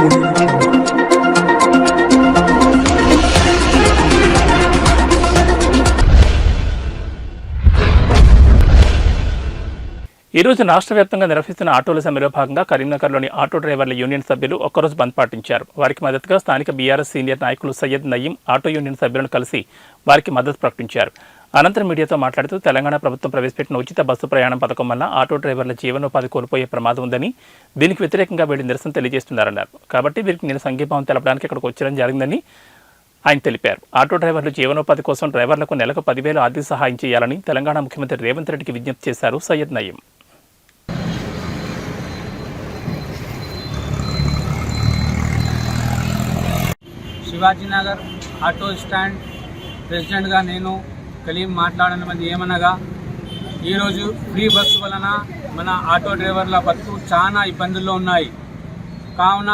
ఈ రోజు రాష్ట్ర వ్యాప్తంగా నిర్వహిస్తున్న ఆటోల సమ్మెలో భాగంగా కరీంనగర్లోని ఆటో డ్రైవర్ల యూనియన్ సభ్యులు ఒక్కరోజు బంద్ పాటించారు. వారికి మద్దతుగా స్థానిక బీఆర్ఎస్ సీనియర్ నాయకులు సయ్యద్ నయీం ఆటో యూనియన్ సభ్యులను కలిసి వారికి మద్దతు ప్రకటించారు. అనంతరం మీడియాతో మాట్లాడుతూ తెలంగాణ ప్రభుత్వం ప్రవేశపెట్టిన ఉచిత బస్సు ప్రయాణం పథకం వల్ల ఆటో డ్రైవర్ల జీవనోపాధి కోల్పోయే ప్రమాదం ఉందని దీనికి వ్యతిరేకంగా వీళ్ళు నిరసన తెలియజేస్తున్నారన్నారు. కాబట్టి వీరికి నేను సంఘీభావం తెలపడానికి ఇక్కడికి వచ్చడం జరిగిందని ఆయన తెలిపారు. ఆటో డ్రైవర్లు జీవనోపాధి కోసం డ్రైవర్లకు నెలకు పదివేలు ఆర్థిక సహాయం చేయాలని తెలంగాణ ముఖ్యమంత్రి రేవంత్ రెడ్డికి విజ్ఞప్తి చేశారు సయ్యద్ నయీం. శివాజీనగర్ ఆటో స్టాండ్ ప్రెసిడెంట్గా నేను కలీం మాట్లాడనది ఏమనగా ఈరోజు ఫ్రీ బస్సు వలన మన ఆటో డ్రైవర్ల బతుకు చాలా ఇబ్బందుల్లో ఉన్నాయి. కావున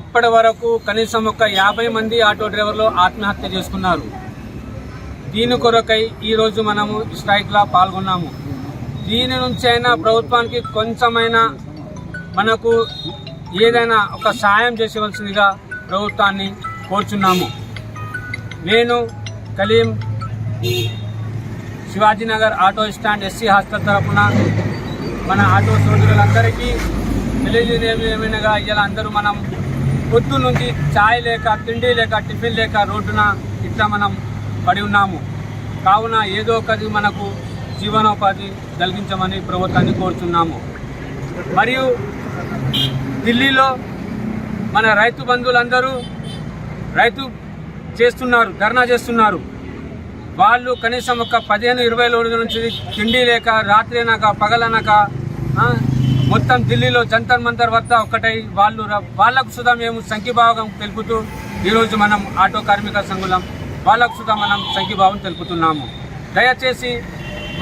ఇప్పటి వరకు కనీసం ఒక యాభై మంది ఆటో డ్రైవర్లు ఆత్మహత్య చేసుకున్నారు. దీని కొరకై ఈరోజు మనము స్ట్రైక్లో పాల్గొన్నాము. దీని నుంచి అయినా ప్రభుత్వానికి కొంచెమైనా మనకు ఏదైనా ఒక సాయం చేసేవలసిందిగా ప్రభుత్వాన్ని కోరుచున్నాము. నేను Kaleem Shivajinagar auto stand SC hostel తరఫున మన ఆటో సోదరులందరికీ తెలియజేది ఏమైనగా ఇలా అందరూ మనం పొద్దు నుంచి ఛాయ్ లేక తిండి లేక టిఫిన్ లేక రోడ్డున ఇట్లా మనం పడి ఉన్నాము. కావున ఏదో ఒకది మనకు జీవనోపాధి కలిగించమని ప్రభుత్వాన్ని కోరుచున్నాము. మరియు ఢిల్లీలో మన రైతు బంధువులందరూ రైతు చేస్తున్నారు ధర్నా చేస్తున్నారు. వాళ్ళు కనీసం ఒక పదిహేను ఇరవై రోజుల నుంచి తిండి లేక రాత్రి అనక పగలనక మొత్తం ఢిల్లీలో జంతర్ మంతర్ వద్ద ఒకటై వాళ్ళు వాళ్ళకు సుధా మేము సంఖ్యభావం తెలుపుతూ ఈరోజు మనం ఆటో కార్మిక సంఘులం వాళ్ళకు సుధా మనం సంఖ్యభావం తెలుపుతున్నాము. దయచేసి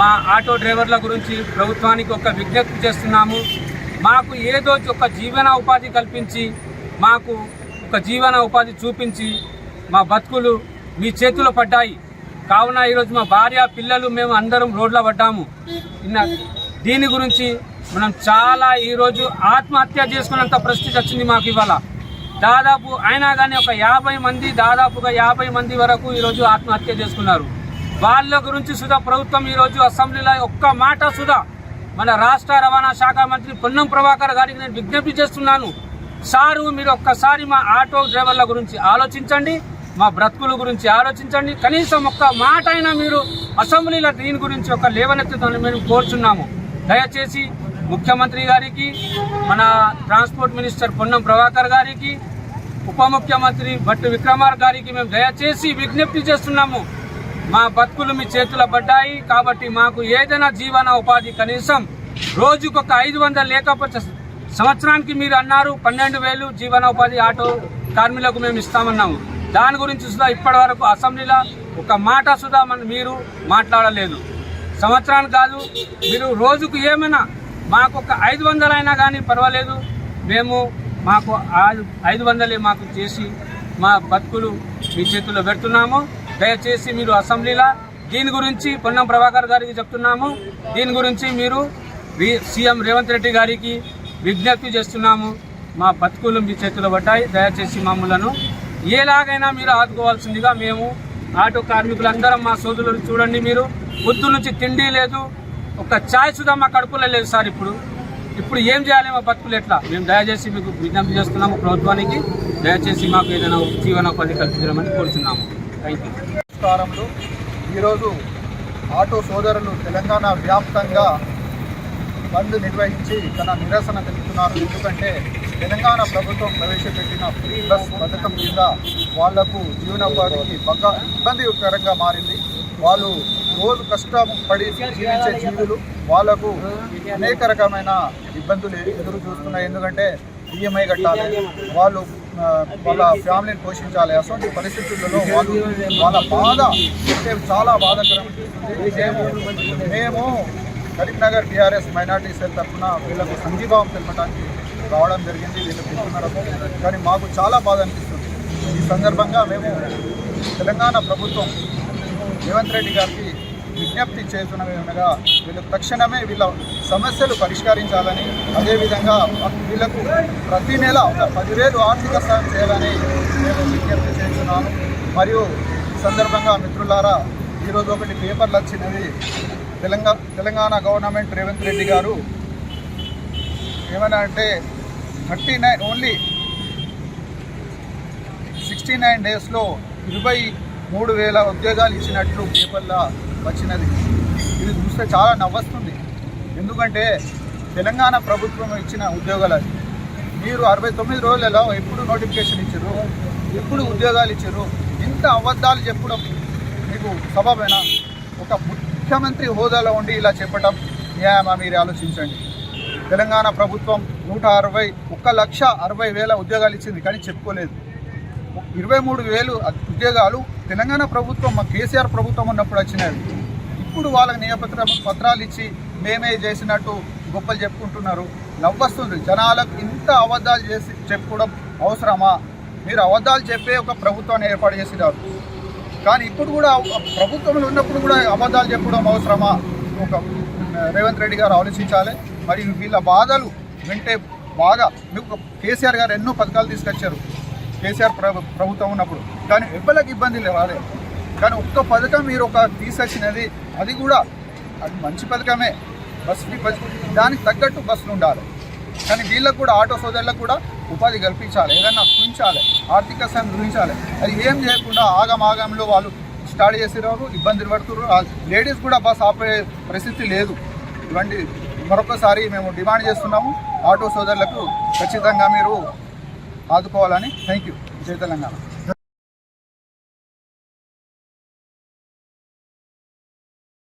మా ఆటో డ్రైవర్ల గురించి ప్రభుత్వానికి ఒక విజ్ఞప్తి చేస్తున్నాము. మాకు ఏదో ఒక జీవన ఉపాధి కల్పించి మాకు ఒక జీవన ఉపాధి చూపించి మా బతుకులు మీ చేతిలో పడ్డాయి. కావున ఈరోజు మా భార్య పిల్లలు మేము అందరం రోడ్ల పడ్డాము. దీని గురించి మనం చాలా ఈరోజు ఆత్మహత్య చేసుకున్నంత పరిస్థితి వచ్చింది మాకు ఇవాళ. దాదాపు అయినా కానీ ఒక యాభై మంది దాదాపుగా యాభై మంది వరకు ఈరోజు ఆత్మహత్య చేసుకున్నారు. వాళ్ళ గురించి సుధా ప్రభుత్వం ఈరోజు అసెంబ్లీలో ఒక్క మాట సుధా మన రాష్ట్ర రవాణా శాఖ మంత్రి పొన్నం ప్రభాకర్ గారికి నేను విజ్ఞప్తి చేస్తున్నాను. సారు మీరు ఒక్కసారి మా ఆటో డ్రైవర్ల గురించి ఆలోచించండి. మా బ్రతుకుల గురించి ఆలోచించండి. కనీసం ఒక్క మాట అయినా మీరు అసెంబ్లీలో దీని గురించి ఒక లేవనెత్తుతామని మేము కోరుచున్నాము. దయచేసి ముఖ్యమంత్రి గారికి మన ట్రాన్స్పోర్ట్ మినిస్టర్ పొన్నం ప్రభాకర్ గారికి ఉప ముఖ్యమంత్రి భట్టి విక్రమార్ గారికి మేము దయచేసి విజ్ఞప్తి చేస్తున్నాము. మా బతుకులు మీ చేతుల పడ్డాయి. కాబట్టి మాకు ఏదైనా జీవన ఉపాధి కనీసం రోజుకు ఒక ఐదు వందలు లేకపోతే సంవత్సరానికి మీరు అన్నారు పన్నెండు వేలు జీవనోపాధి ఆటో కార్మికులకు మేము ఇస్తామన్నాము. దాని గురించి సుధా ఇప్పటి వరకు అసెంబ్లీలో ఒక మాట సుధా మన మీరు మాట్లాడలేదు. సంవత్సరానికి కాదు మీరు రోజుకు ఏమైనా మాకు ఒక ఐదు వందలైనా కానీ పర్వాలేదు. మేము మాకు ఐదు వందలే మాకు చేసి మా బతుకులు మీ చేతుల్లో పెడుతున్నాము. దయచేసి మీరు అసెంబ్లీలో దీని గురించి పొన్నం ప్రభాకర్ గారికి చెప్తున్నాము. దీని గురించి మీరు సీఎం రేవంత్ రెడ్డి గారికి విజ్ఞప్తి చేస్తున్నాము. మా బతుకులు మీ చేతిలో పడ్డాయి. దయచేసి మమ్మలను ఎలాగైనా మీరు ఆదుకోవాల్సిందిగా మేము ఆటో కార్మికులందరం మా సోదరులు చూడండి మీరు. పొద్దు నుంచి తిండి లేదు ఒక ఛాయ్ సుధా మా కడుపులో లేదు సార్ ఇప్పుడు. ఇప్పుడు ఏం చేయాలి మా బతుకులు ఎట్లా? మేము దయచేసి మీకు విజ్ఞప్తి చేస్తున్నాము ప్రభుత్వానికి. దయచేసి మాకు ఏదైనా జీవనోపాధి కల్పించమని కోరుచున్నాము. థ్యాంక్ యూ నమస్కారములు. ఈరోజు ఆటో సోదరులు తెలంగాణ వ్యాప్తంగా బంద్ నిర్వహించి తన నిరసన తెలుపుతున్నారు. ఎందుకంటే తెలంగాణ ప్రభుత్వం ప్రవేశపెట్టిన ఫ్రీ బస్ పథకం కింద వాళ్ళకు జీవనోపాధికి బాగా ఇబ్బందికరంగా మారింది. వాళ్ళు రోజు కష్టపడి జీవించే జీవులు వాళ్ళకు అనేక రకమైన ఇబ్బందులు ఎదురు చూస్తున్నాయి. ఎందుకంటే ఈఎంఐ కట్టాలి వాళ్ళు వాళ్ళ ఫ్యామిలీని పోషించాలి. అటువంటి పరిస్థితులలో వాళ్ళు వాళ్ళ బాధ అంటే చాలా బాధకరం. మేము మేము కరీంనగర్ టీఆర్ఎస్ మైనార్టీ సెల్ తరఫున వీళ్ళకు సంఘీభావం తెలపడానికి రావడం జరిగింది వీళ్ళు కానీ మాకు చాలా బాధ అనిపిస్తుంది. ఈ సందర్భంగా మేము తెలంగాణ ప్రభుత్వం రేవంత్ రెడ్డి గారికి విజ్ఞప్తి చేస్తున్నగా వీళ్ళు తక్షణమే వీళ్ళ సమస్యలు పరిష్కరించాలని అదేవిధంగా వీళ్ళకు ప్రతి నెల ఒక పదివేలు ఆర్థిక సాయం చేయాలని నేను విజ్ఞప్తి చేస్తున్నాను మరియు ఈ సందర్భంగా మిత్రులారా ఈరోజు ఒకటి పేపర్లు వచ్చినది తెలంగాణ తెలంగాణ గవర్నమెంట్ రేవంత్ రెడ్డి గారు ఏమన్నా అంటే thirty nine only sixty nine డేస్లో ఇరవై మూడు వేల ఉద్యోగాలు ఇచ్చినట్లు పేపర్లో వచ్చినది. ఇది చూస్తే చాలా నవ్వస్తుంది. ఎందుకంటే తెలంగాణ ప్రభుత్వం ఇచ్చిన ఉద్యోగాలు అది మీరు అరవై తొమ్మిది రోజులలో ఎప్పుడు నోటిఫికేషన్ ఇచ్చారు? ఎప్పుడు ఉద్యోగాలు ఇచ్చారు? ఇంత అబద్ధాలు చెప్పడం మీకు సబబేనా? ఒక ముఖ్యమంత్రి హోదాలో ఉండి ఇలా చెప్పడం న్యాయమా? మీరు ఆలోచించండి. తెలంగాణ ప్రభుత్వం నూట అరవై ఒక్క లక్ష అరవై వేల ఉద్యోగాలు ఇచ్చింది కానీ చెప్పుకోలేదు. ఇరవై మూడు వేలు ఉద్యోగాలు తెలంగాణ ప్రభుత్వం మా కేసీఆర్ ప్రభుత్వం ఉన్నప్పుడు వచ్చినవి ఇప్పుడు వాళ్ళకి నియపత్ర పత్రాలు ఇచ్చి మేమే చేసినట్టు గొప్పలు చెప్పుకుంటున్నారు. నవ్వస్తుంది. జనాలకు ఇంత అబద్ధాలు చేసి చెప్పుకోవడం అవసరమా? మీరు అబద్ధాలు చెప్పే ఒక ప్రభుత్వాన్ని ఏర్పాటు చేసినారు. కానీ ఇప్పుడు కూడా ప్రభుత్వంలో ఉన్నప్పుడు కూడా అబద్ధాలు చెప్పడం అవసరమా? ఒక రేవంత్ రెడ్డి గారు ఆలోచించాలి. మరియు వీళ్ళ బాధలు వింటే బాగా మీకు కేసీఆర్ గారు ఎన్నో పథకాలు తీసుకొచ్చారు. కేసీఆర్ ప్రభుత్వం ఉన్నప్పుడు. కానీ ఎవ్వరికి ఇబ్బంది రాలేదు కానీ ఒక్క పథకం మీరు ఒక తీసుకొచ్చినది అది కూడా అది మంచి పథకమే. బస్ ఫ్రీ బస్ దానికి తగ్గట్టు బస్సులు ఉండాలి. కానీ వీళ్ళకు కూడా ఆటో సోదరులకు కూడా ఉపాధి కల్పించాలి. ఏదైనా గురించాలి ఆర్థిక సాయం గురించాలి అది ఏం చేయకుండా ఆగం ఆగంలో వాళ్ళు స్టార్ట్ చేసేవారు ఇబ్బందులు పడుతున్నారు. లేడీస్ కూడా బస్ ఆపే పరిస్థితి లేదు. ఇవన్నీ మరొకసారి మేము డిమాండ్ చేస్తున్నాము ఆటో సోదరులకు ఖచ్చితంగా మీరు ఆదుకోవాలని. థ్యాంక్ యూ జై తెలంగాణ.